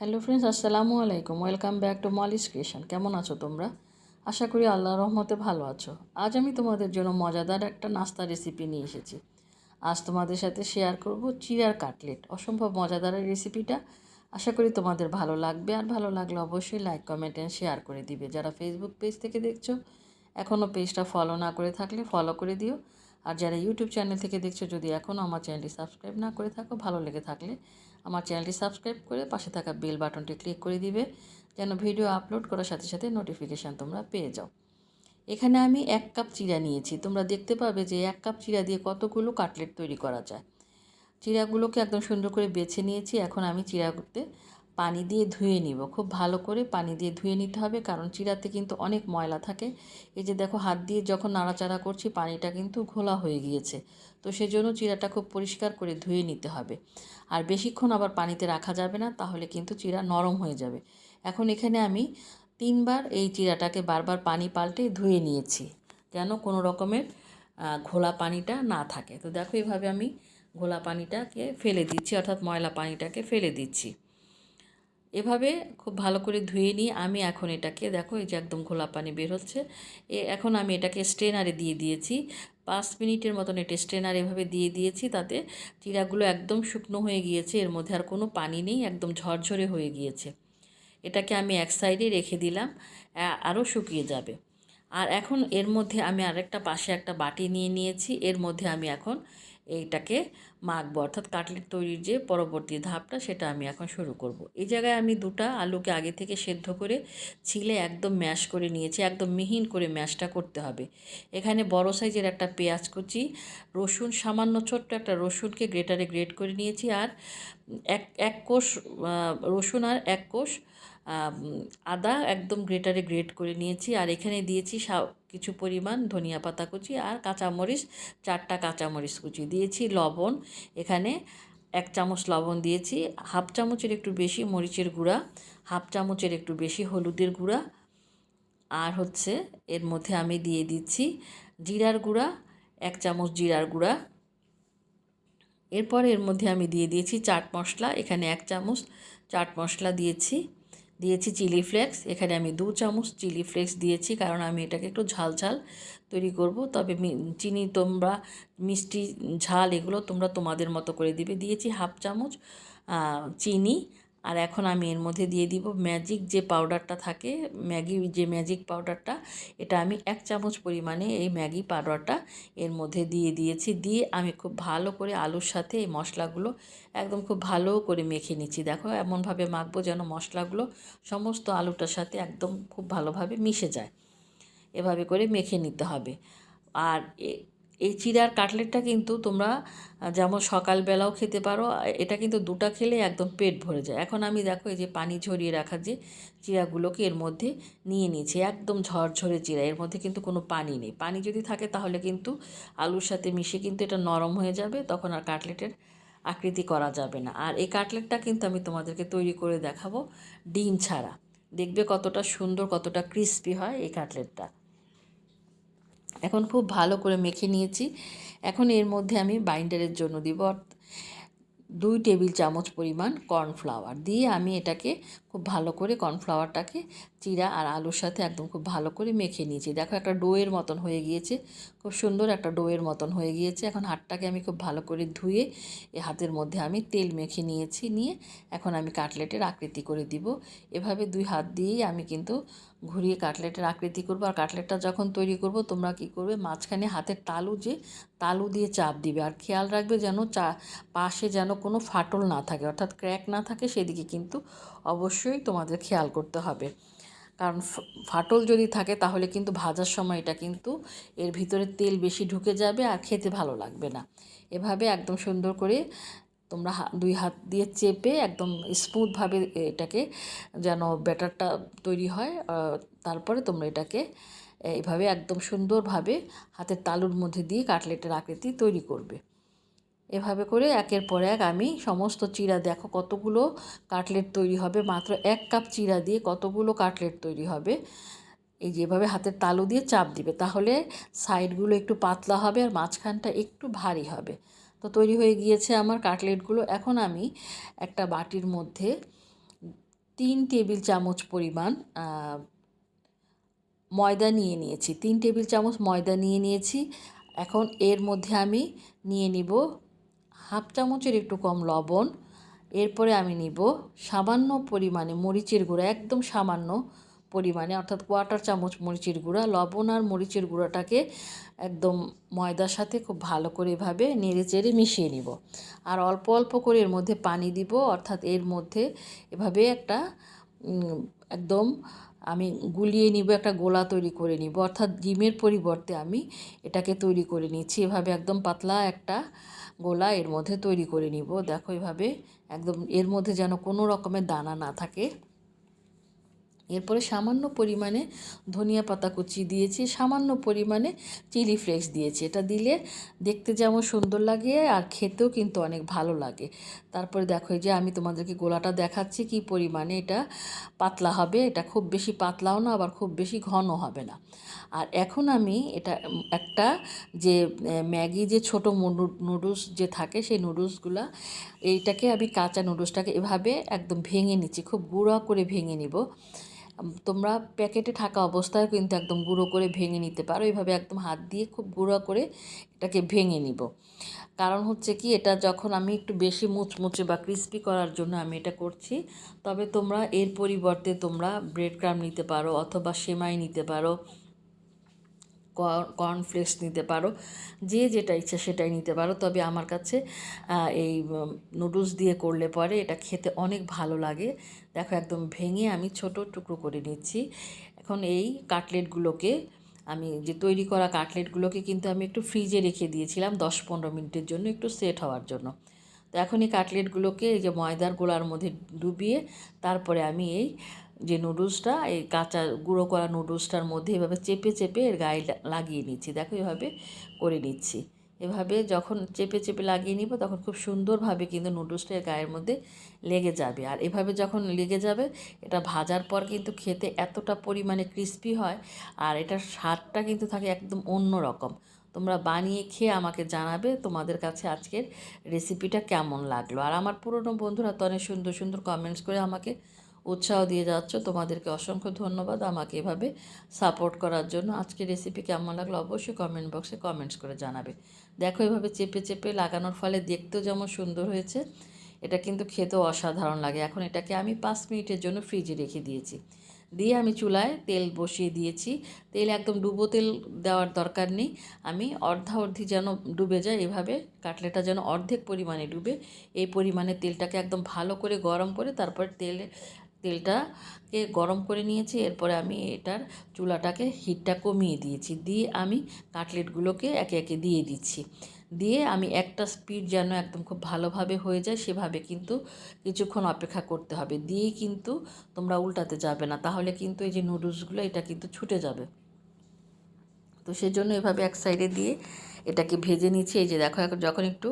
Hello friends আসসালামু আলাইকুম। Welcome back to Molly's creation কেমন আছো তোমরা? আশা করি আল্লাহ রহমতে ভালো আছো। আজ আমি তোমাদের জন্য মজাদার একটা নাস্তা রেসিপি নিয়ে এসেছি। আজ তোমাদের সাথে শেয়ার করব চিড়ার কাটলেট। অসম্ভব মজাদার রেসিপিটা আশা করি তোমাদের ভালো লাগবে। আর ভালো লাগলে অবশ্যই লাইক কমেন্ট অ্যান্ড শেয়ার করে দিবে। যারা ফেসবুক পেজ থেকে দেখছ এখনও পেজটা ফলো না করে থাকলে ফলো করে দিও। আর যারা ইউটিউব চ্যানেল থেকে দেখছ, যদি এখনও আমার চ্যানেলটি সাবস্ক্রাইব না করে থাকো, ভালো লেগে থাকলে আমার চ্যানেলটি সাবস্ক্রাইব করে পাশে থাকা বেল বাটনটি ক্লিক করে দিবে, যেন ভিডিও আপলোড করার সাথে সাথে নোটিফিকেশান তোমরা পেয়ে যাও। এখানে আমি এক কাপ চিড়া নিয়েছি। তোমরা দেখতে পাবে যে এক কাপ চিড়া দিয়ে কতগুলো কাটলেট তৈরি করা যায়। চিড়াগুলোকে একদম সুন্দর করে বেছে নিয়েছি। এখন আমি চিড়াগুলোতে পানি দিয়ে ধুয়ে নিব। খুব ভালো করে পানি দিয়ে ধুয়ে নিতে হবে, কারণ চিড়াতে কিন্তু অনেক ময়লা থাকে। এই যে দেখো, হাত দিয়ে যখন নাড়াচাড়া করছি, পানিটা কিন্তু ঘোলা হয়ে গিয়েছে। তো সেজন্য চিড়াটা খুব পরিষ্কার করে ধুয়ে নিতে হবে। আর বেশিক্ষণ আবার পানিতে রাখা যাবে না, তাহলে কিন্তু চিড়া নরম হয়ে যাবে। এখন এখানে আমি তিনবার এই চিড়াটাকে বারবার পানি পাল্টে ধুয়ে নিয়েছি, যেন কোনো রকমের ঘোলা পানিটা না থাকে। তো দেখো, এভাবে আমি ঘোলা পানিটাকে ফেলে দিচ্ছি, অর্থাৎ ময়লা পানিটাকে ফেলে দিচ্ছি। এভাবে খুব ভালো করে ধুয়ে নিয়ে আমি এখন এটাকে, দেখো এই যে একদম ঘোলা পানি বের হচ্ছে, এ এখন আমি এটাকে স্ট্রেনারে দিয়ে দিয়েছি। পাঁচ মিনিটের মতন এটা স্ট্রেনার এভাবে দিয়ে দিয়েছি তাতে চিরাগুলো একদম শুকনো হয়ে গিয়েছে, এর মধ্যে আর কোনো পানি নেই, একদম ঝরঝরে হয়ে গিয়েছে। এটাকে আমি এক সাইডে রেখে দিলাম আরও শুকিয়ে যাবে। আর এখন এর মধ্যে আমি আরেকটা পাশে একটা বাটি নিয়ে নিয়েছি, এর মধ্যে আমি এখন এইটাকে মাখবো অর্থাৎ কাটলেট তৈরির যে পরবর্তী ধাপটা সেটা আমি এখন শুরু করব। এই জায়গায় আমি দুটা আলুকে আগে থেকে সেদ্ধ করে ছিলে একদম ম্যাশ করে নিয়েছি, একদম মিহিন করে ম্যাশটা করতে হবে এখানে বড় সাইজের একটা পেঁয়াজ কুচি, রসুন, সামান্য ছোট্ট একটা রসুনকে গ্রেটারে গ্রেট করে নিয়েছি আর এক এক কোষ রসুন আর এক কোষ আদা একদম গ্রেটারে গ্রেট করে নিয়েছি। আর এখানে দিয়েছি সা, কিছু পরিমাণ ধনিয়া পাতা কুচি আর কাঁচামরিচ, চারটা কাঁচামরিচ কুচি। দিয়েছি লবণ, এখানে এক চামচ লবণ দিয়েছি, হাফ চামচের একটু বেশি মরিচের গুঁড়া, হাফ চামচের একটু বেশি হলুদের গুঁড়া। আর হচ্ছে এর মধ্যে আমি দিয়ে দিচ্ছি জিরার গুঁড়া, এক চামচ জিরার গুঁড়া। এরপর এর মধ্যে আমি দিয়ে দিয়েছি চাট মশলা, এখানে এক চামচ চাট মশলা দিয়েছি। দিয়েছি চিলি ফ্লেক্স, এখানে আমি দু চামচ চিলি ফ্লেক্স দিয়েছি কারণ আমি এটাকে একটু ঝাল ঝাল তৈরি করব। তবে চিনি তোমরা, মিষ্টি, ঝাল এগুলো তোমরা তোমাদের মতো করে দিবে। দিয়েছি হাফ চামচ চিনি আর এখন আমি এর মধ্যে দিয়ে দিব ম্যাজিক যে পাউডারটা থাকে, ম্যাগি যে ম্যাজিক পাউডারটা এটা আমি এক চামচ পরিমাণে এই ম্যাগি পাউডারটা এর মধ্যে দিয়ে দিয়েছি। দিয়ে আমি খুব ভালো করে আলুর সাথে এই মশলাগুলো একদম খুব ভালো করে মেখে নিচ্ছি। দেখো এমনভাবে মাখবো যেন মশলাগুলো সমস্ত আলুটার সাথে একদম খুব ভালোভাবে মিশে যায়। এভাবে করে মেখে নিতে হবে। আর এই চিড়ার কাটলেটটা কিন্তু তোমরা যেমন সকালবেলাও খেতে পারো এটা কিন্তু দুটা খেলে একদম পেট ভরে যায়। এখন আমি দেখো এই যে পানি ঝরিয়ে রাখা যে চিড়াগুলোকে এর মধ্যে নিয়ে নিয়েছি, একদম ঝরঝরে চিড়া, এর মধ্যে কিন্তু কোনো পানি নেই। পানি যদি থাকে তাহলে কিন্তু আলুর সাথে মিশে কিন্তু এটা নরম হয়ে যাবে, তখন আর কাটলেটের আকৃতি করা যাবে না। আর এই কাটলেটটা কিন্তু আমি তোমাদেরকে তৈরি করে দেখাবো ডিম ছাড়া। দেখবে কতটা সুন্দর, কতটা ক্রিস্পি হয় এই কাটলেটটা। এখন খুব ভালো করে মেখে নিয়েছি। এখন এর মধ্যে আমি বাইন্ডারের জন্য দিব দুই টেবিল চামচ পরিমাণ কর্নফ্লাওয়ার দিয়ে আমি এটাকে খুব ভালো করে কর্নফ্লাওয়ারটাকে চিরা আর আলুর সাথে একদম খুব ভালো করে মেখে নিয়েছি। দেখো একটা ডোয়ের মতন হয়ে গিয়েছে, খুব সুন্দর একটা ডোয়ের মতন হয়ে গিয়েছে। এখন হাতটাকে আমি খুব ভালো করে ধুয়ে এ হাতের মধ্যে আমি তেল মেখে নিয়েছি, নিয়ে এখন আমি কাটলেটের আকৃতি করে দিব। এভাবে দুই হাত দিয়েই আমি কিন্তু ঘুরিয়ে কাটলেটের আকৃতি করব। আর কাটলেটটা যখন তৈরি করব, তোমরা কি করবে, মাঝখানে হাতের তালু যে, তালু দিয়ে চাপ দিবে। আর খেয়াল রাখবে যেন চা, পাশে যেন কোনো ফাটল না থাকে, অর্থাৎ ক্র্যাক না থাকে, সেদিকে কিন্তু অবশ্যই তোমাদের খেয়াল করতে হবে। কারণ ফাটল যদি থাকে তাহলে কিন্তু ভাজার সময় এটা কিন্তু এর ভিতরে তেল বেশি ঢুকে যাবে আর খেতে ভালো লাগবে না। এভাবে একদম সুন্দর করে তোমরা দুই হাত দিয়ে চেপে একদম স্মুথভাবে এটাকে যেন ব্যাটারটা তৈরি হয় তারপরে তোমরা এটাকে এইভাবে একদম সুন্দরভাবে হাতের তালুর মধ্যে দিয়ে কাটলেটের আকৃতি তৈরি করবে। এভাবে করে একের পর এক আমি সমস্ত চিরা, দেখো কতগুলো কাটলেট তৈরি হবে, মাত্র এক কাপ চিরা দিয়ে কতগুলো কাটলেট তৈরি হবে। এই যেভাবে হাতের তালু দিয়ে চাপ দিবে, তাহলে সাইডগুলো একটু পাতলা হবে আর মাঝখানটা একটু ভারী হবে। তো তৈরি হয়ে গিয়েছে আমার কাটলেটগুলো এখন আমি একটা বাটির মধ্যে তিন টেবিল চামচ পরিমাণ ময়দা নিয়ে নিয়েছি। তিন টেবিল চামচ ময়দা নিয়ে নিয়েছি। এখন এর মধ্যে আমি নিয়ে নিব হাফ চামচের একটু কম লবণ। এরপরে আমি নিব সামান্য পরিমাণে মরিচের গুঁড়া, একদম সামান্য পরিমাণে, অর্থাৎ কোয়াটার চামচ মরিচের গুঁড়া। লবণ আর মরিচের গুঁড়াটাকে একদম ময়দার সাথে খুব ভালো করে এভাবে নেড়ে চেড়ে মিশিয়ে নিব। আর অল্প অল্প করে এর মধ্যে পানি দিব, অর্থাৎ এর মধ্যে এভাবে একটা একদম আমি গুলিয়ে নিব, একটা গোলা তৈরি করে নিব। অর্থাৎ ডিমের পরিবর্তে আমি এটাকে তৈরি করে নিচ্ছি। এভাবে একদম পাতলা একটা গোলা এর মধ্যে তৈরি করে নিব। দেখো এভাবে একদম এর মধ্যে যেন কোনো রকমের দানা না থাকে। এরপরে সামান্য পরিমাণে ধনিয়া পাতা কুচি দিয়েছি, সামান্য পরিমাণে চিলি ফ্লেক্স দিয়েছি। এটা দিলে দেখতে যেমন সুন্দর লাগে আর খেতেও কিন্তু অনেক ভালো লাগে। তারপরে দেখো যে আমি তোমাদেরকে গোলাটা দেখাচ্ছি কি পরিমাণে, এটা পাতলা হবে, এটা খুব বেশি পাতলাও না, আবার খুব বেশি ঘন হবে না। আর এখন আমি এটা একটা যে ম্যাগি যে ছোটো নুডলস যে থাকে সেই নুডলসগুলা, এইটাকে আমি কাঁচা নুডলসটাকে এভাবে একদম ভেঙে নিচ্ছি, খুব গুঁড়া করে ভেঙে নিব। তোমরা প্যাকেটে থাকা অবস্থায় কিন্তু একদম গুঁড়ো করে ভেঙে নিতে পারো। এইভাবে একদম হাত দিয়ে খুব গুঁড়ো করে এটাকে ভেঙে নিব। কারণ হচ্ছে কি, এটা যখন আমি একটু বেশি মুচমুচে বা ক্রিস্পি করার জন্য আমি এটা করছি, তবে তোমরা এর পরিবর্তে তোমরা ব্রেড ক্রাম নিতে পারো অথবা সেমাই নিতে পারো। কর্নফ্লেক্স নিতে পারো, যে যেটা ইচ্ছা সেটাই নিতে পারো। তবে আমার কাছে এই নুডলস দিয়ে করলে পরে এটা খেতে অনেক ভালো লাগে। দেখো একদম ভেঙে আমি ছোট টুকরো করে নিচ্ছি। এখন এই কাটলেটগুলোকে আমি, যে তৈরি করা কাটলেটগুলোকে কিন্তু আমি একটু ফ্রিজে রেখে দিয়েছিলাম দশ পনেরো মিনিটের জন্য একটু সেট হওয়ার জন্য। তো এখন এই কাটলেটগুলোকে এই যে ময়দার গোলার মধ্যে ডুবিয়ে তারপরে আমি এই যে নুডলসটা এই কাঁচা গুঁড়ো করা নুডলসটার মধ্যে এভাবে চেপে চেপে এর গায়ে লাগিয়ে নিচ্ছি। দেখো এভাবে করে নিচ্ছি। এভাবে যখন চেপে চেপে লাগিয়ে নিব, তখন খুব সুন্দরভাবে কিন্তু নুডলসটা এর গায়ের মধ্যে লেগে যাবে। আর এভাবে যখন লেগে যাবে, এটা ভাজার পর কিন্তু খেতে এতটা পরিমাণে ক্রিস্পি হয় আর এটার স্বাদটা কিন্তু থাকে একদম অন্য রকম। তোমরা বানিয়ে খেয়ে আমাকে জানাবে তোমাদের কাছে আজকের রেসিপিটা কেমন লাগল। আর আমার পুরনো বন্ধুরা তো অনেক সুন্দর সুন্দর কমেন্টস করে আমাকে উৎসাহ দিয়ে যাচ্ছ, তোমাদেরকে অসংখ্য ধন্যবাদ আমাকে এভাবে সাপোর্ট করার জন্য। আজকের রেসিপি কেমন লাগল অবশ্যই কমেন্ট বক্সে কমেন্টস করে জানাবে। দেখো এভাবে চেপে চেপে লাগানোর ফলে দেখতেও যেমন সুন্দর হয়েছে, এটা কিন্তু খেতেও অসাধারণ লাগে। এখন এটাকে আমি পাঁচ মিনিটের জন্য ফ্রিজে রেখে দিয়েছি। দিয়ে আমি চুলায় তেল বসিয়ে দিয়েছি। তেল একদম ডুবো তেল দেওয়ার দরকার নেই। আমি অর্ধা অর্ধি যেন ডুবে যায়, এভাবে কাটলেটা যেন অর্ধেক পরিমাণে ডুবে, এই পরিমাণে তেলটাকে একদম ভালো করে গরম করে তারপর তেল তেলটাকে গরম করে নিয়েছি, এরপরে আমি এটার চুলাটাকে হিটটা কমিয়ে দিয়েছি। দিয়ে আমি কাটলেটগুলোকে একে একে দিয়ে দিচ্ছি। দিয়ে আমি একটা স্পিড যেন একদম খুব ভালোভাবে হয়ে যায়, সেভাবে কিন্তু কিছুক্ষণ অপেক্ষা করতে হবে। দিয়ে কিন্তু তোমরা উল্টাতে যাবে না। তাহলে কিন্তু এই যে নুডলসগুলো, এটা কিন্তু ছুটে যাবে। তো সেজন্য এভাবে এক সাইডে দিয়ে এটাকে ভেজে নিচ্ছি। এই যে দেখো, এখন যখন একটু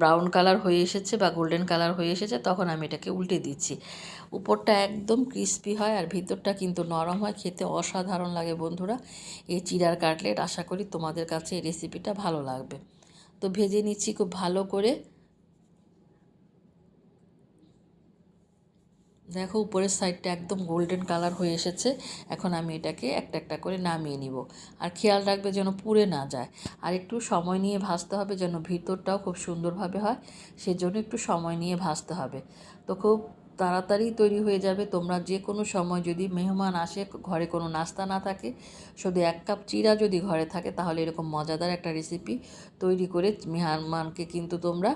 ব্রাউন কালার হয়ে এসেছে বা গোল্ডেন কালার হয়ে এসেছে, তখন আমি এটাকে উল্টে দিচ্ছি। উপরটা একদম ক্রিস্পি হয় আর ভিতরটা কিন্তু নরম হয়। খেতে অসাধারণ লাগে বন্ধুরা। এই চিড়ার কাটলেট, আশা করি তোমাদের কাছে এই রেসিপিটা ভালো লাগবে। তো ভেজে নিচ্ছি খুব ভালো করে। দেখো, উপরের সাইডটা একদম গোল্ডেন কালার হয়ে এসেছে। এখন আমি এটাকে একটা একটা করে নামিয়ে নিব। আর খেয়াল রাখবে যেন পুড়ে না যায়। আর একটু সময় নিয়ে ভাজতে হবে যেন ভিতরটাও খুব সুন্দরভাবে হয়। সেজন্য একটু সময় নিয়ে ভাজতে হবে। তো খুব তাড়াতাড়ি তৈরি হয়ে যাবে। তোমরা যে কোনো সময় যদি মেহমান আসে, ঘরে কোনো নাস্তা না থাকে, শুধু এক কাপ চিরা যদি ঘরে থাকে, তাহলে এরকম মজাদার একটা রেসিপি তৈরি করে মেহমানকে কিন্তু তোমরা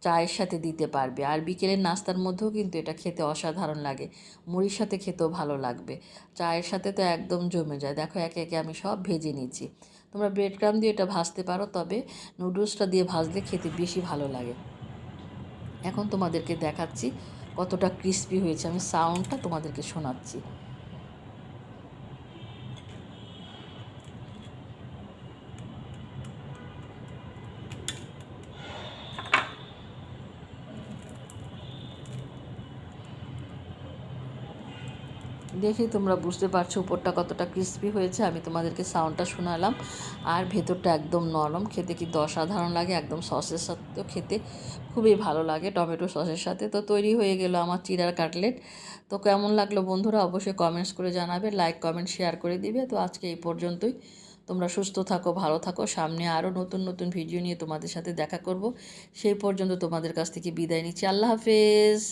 চায়ের সাথে দিতে পারবে। আর বিকেলের নাস্তার মধ্যেও কিন্তু এটা খেতে অসাধারণ লাগে। মুড়ির সাথে খেতেও ভালো লাগবে। চায়ের সাথে তো একদম জমে যায়। দেখো, একে একে আমি সব ভেজে নিচ্ছি। তোমরা ব্রেড ক্রাম দিয়ে এটা ভাজতে পারো, তবে নুডলসটা দিয়ে ভাজলে খেতে বেশি ভালো লাগে। এখন তোমাদেরকে দেখাচ্ছি কতটা ক্রিস্পি হয়েছে আমি সাউন্ডটা তোমাদেরকে শোনাচ্ছি। দেখেই তোমরা বুঝতে পারছ উপরটা কতটা ক্রিস্পি হয়েছে। আমি তোমাদেরকে সাউন্ডটা শোনালাম। আর ভেতরটা একদম নরম, খেতে কিন্তু অসাধারণ লাগে, একদম সসের সাথেও খেতে খুবই ভালো লাগে, টমেটো সসের সাথে। তো তৈরি হয়ে গেল আমার চিড়ার কাটলেট। তো কেমন লাগল বন্ধুরা? অবশ্যই কমেন্টস করে জানাবে লাইক কমেন্ট শেয়ার করে দিবে। তো আজকে এই পর্যন্তই। তোমরা সুস্থ থাকো, ভালো থাকো। সামনে আরও নতুন নতুন ভিডিও নিয়ে তোমাদের সাথে দেখা করব। সেই পর্যন্ত তোমাদের কাছ থেকে বিদায় নিচ্ছি। আল্লাহ হাফেজ।